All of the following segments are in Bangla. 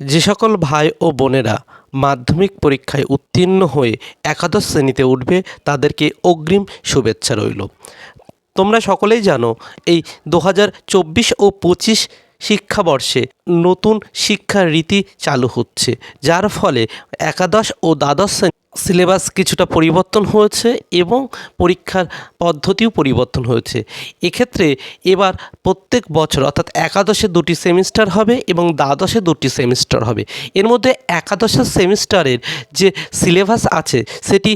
যে সকল ভাই ও বোনেরা মাধ্যমিক পরীক্ষায় উত্তীর্ণ হয়ে একাদশ শ্রেণীতে উঠবে, তাদেরকে অগ্রিম শুভেচ্ছা রইল। তোমরা সকলেই জানো, এই দু হাজার চব্বিশ ও পঁচিশ শিক্ষাবর্ষে নতুন শিক্ষার রীতি চালু হচ্ছে, যার ফলে একাদশ ও দ্বাদশ শ্রেণি সিলেবাস কিছুটা পরিবর্তন হয়েছে এবং পরীক্ষার পদ্ধতিও পরিবর্তন হয়েছে। এক্ষেত্রে এবার প্রত্যেক বছর, অর্থাৎ একাদশে দুটি সেমিস্টার হবে এবং দ্বাদশে দুটি সেমিস্টার হবে। এর মধ্যে একাদশের সেমিস্টারের যে সিলেবাস আছে, সেটি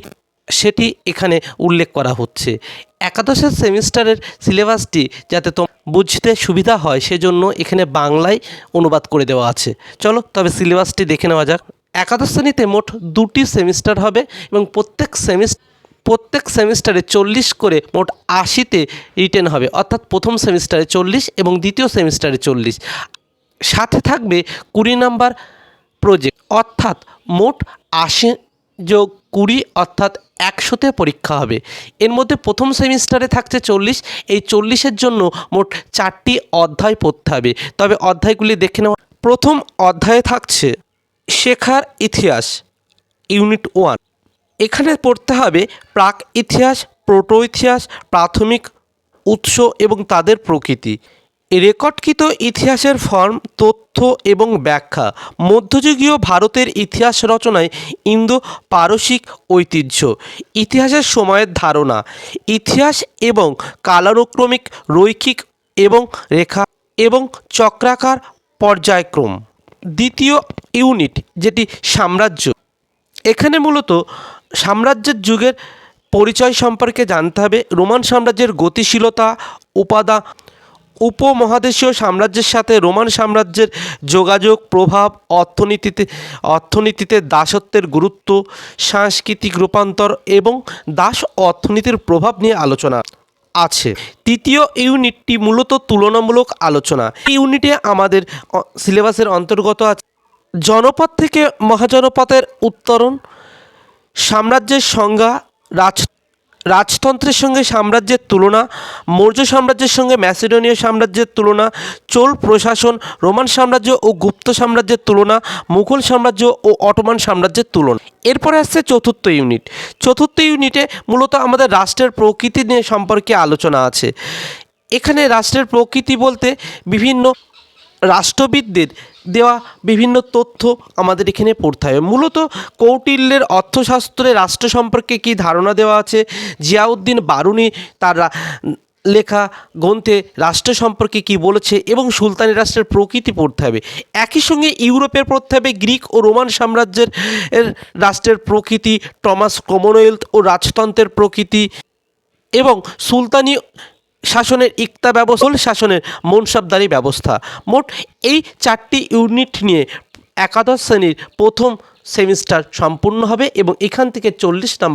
সেটি এখানে উল্লেখ করা হচ্ছে। একাদশের সেমিস্টারের সিলেবাসটি যাতে তো বুঝতে সুবিধা হয়, সেজন্য এখানে বাংলায় অনুবাদ করে দেওয়া আছে। চলো, তবে সিলেবাসটি দেখে নেওয়া যাক। একাদশ শ্রেণীতে মোট দুটি সেমিস্টার হবে এবং প্রত্যেক সেমিস্টার প্রত্যেক সেমিস্টারে চল্লিশ করে মোট আশিতে রিটেন হবে। অর্থাৎ প্রথম সেমিস্টারে চল্লিশ এবং দ্বিতীয় সেমিস্টারে চল্লিশ। সাথে থাকবে কুড়ি নাম্বার প্রজেক্ট অর্থাৎ মোট আশি যোগ কুড়ি, অর্থাৎ একশোতে পরীক্ষা হবে। এর মধ্যে প্রথম সেমিস্টারে থাকছে চল্লিশ। এই চল্লিশের জন্য মোট চারটি অধ্যায় পড়তে হবে। তবে অধ্যায়গুলি দেখে নেওয়া প্রথম অধ্যায়ে থাকছে শেখার ইতিহাস, ইউনিট ওয়ান। এখানে পড়তে হবে প্রাক ইতিহাস, প্রোটো ইতিহাস, প্রাথমিক উৎস এবং তাদের প্রকৃতি। রেকর্ডকৃত ইতিহাসের ফর্ম, তথ্য এবং ব্যাখ্যা। মধ্যযুগীয় ভারতের ইতিহাস রচনায় ইন্দো পারসিক ঐতিহ্য। ইতিহাসের সময়ের ধারণা। ইতিহাস এবং কালানুক্রমিক, রৈখিক এবং রেখা এবং চক্রাকার পর্যায়ক্রম। দ্বিতীয় ইউনিট, যেটি সাম্রাজ্য। এখানে মূলত সাম্রাজ্যের যুগের পরিচয় সম্পর্কে জানতে হবে। রোমান সাম্রাজ্যের গতিশীলতা, উপাদান, উপমহাদেশীয় সাম্রাজ্যের সাথে রোমান সাম্রাজ্যের যোগাযোগ, প্রভাব, অর্থনীতিতে অর্থনীতিতে দাসত্বের গুরুত্ব, সাংস্কৃতিক রূপান্তর এবং দাস অর্থনীতির প্রভাব নিয়ে আলোচনা। আছে। তৃতীয় ইউনিটটি মূলত তুলনামূলক আলোচনা। এই ইউনিটে আমাদের সিলেবাসের অন্তর্গত আছে জনপদ থেকে মহাজনপদের উত্তরণ, সাম্রাজ্যের সংজ্ঞা, রাজ রাজতন্ত্রের সঙ্গে সাম্রাজ্যের তুলনা, মৌর্য সাম্রাজ্যের সঙ্গে ম্যাসিডোনীয় সাম্রাজ্যের তুলনা, চোল প্রশাসন, রোমান সাম্রাজ্য ও গুপ্ত সাম্রাজ্যের তুলনা, মুঘল সাম্রাজ্য ও অটোমান সাম্রাজ্যের তুলনা। এরপরে আসছে চতুর্থ ইউনিট। চতুর্থ ইউনিটে মূলত আমাদের রাষ্ট্রের প্রকৃতি নিয়ে সম্পর্কে আলোচনা আছে। এখানে রাষ্ট্রের প্রকৃতি বলতে বিভিন্ন রাষ্ট্রবিদদের দেওয়া বিভিন্ন তথ্য আমাদের এখানে পড়তে হবে। মূলত কৌটিল্যের অর্থশাস্ত্রে রাষ্ট্র সম্পর্কে কী ধারণা দেওয়া আছে? জিয়াউদ্দিন বারুনি তার লেখা গ্রন্থে রাষ্ট্র সম্পর্কে কী বলেছে এবং সুলতানি রাষ্ট্রের প্রকৃতি পড়তে হবে। একই সঙ্গে ইউরোপের পড়তে হবে গ্রিক ও রোমান সাম্রাজ্যের রাষ্ট্রের প্রকৃতি, টমাস কমনওয়েলথ ও রাজতন্ত্রের প্রকৃতি এবং সুলতানি শাসনের ইকতা ব্যবস্থা, শাসনের মনসাবদারি ব্যবস্থা। মোট এই চারটি ইউনিট নিয়ে একাদশ শ্রেণির প্রথম সেমিস্টার সম্পূর্ণ হবে এবং এখান থেকে চল্লিশ নাম্বার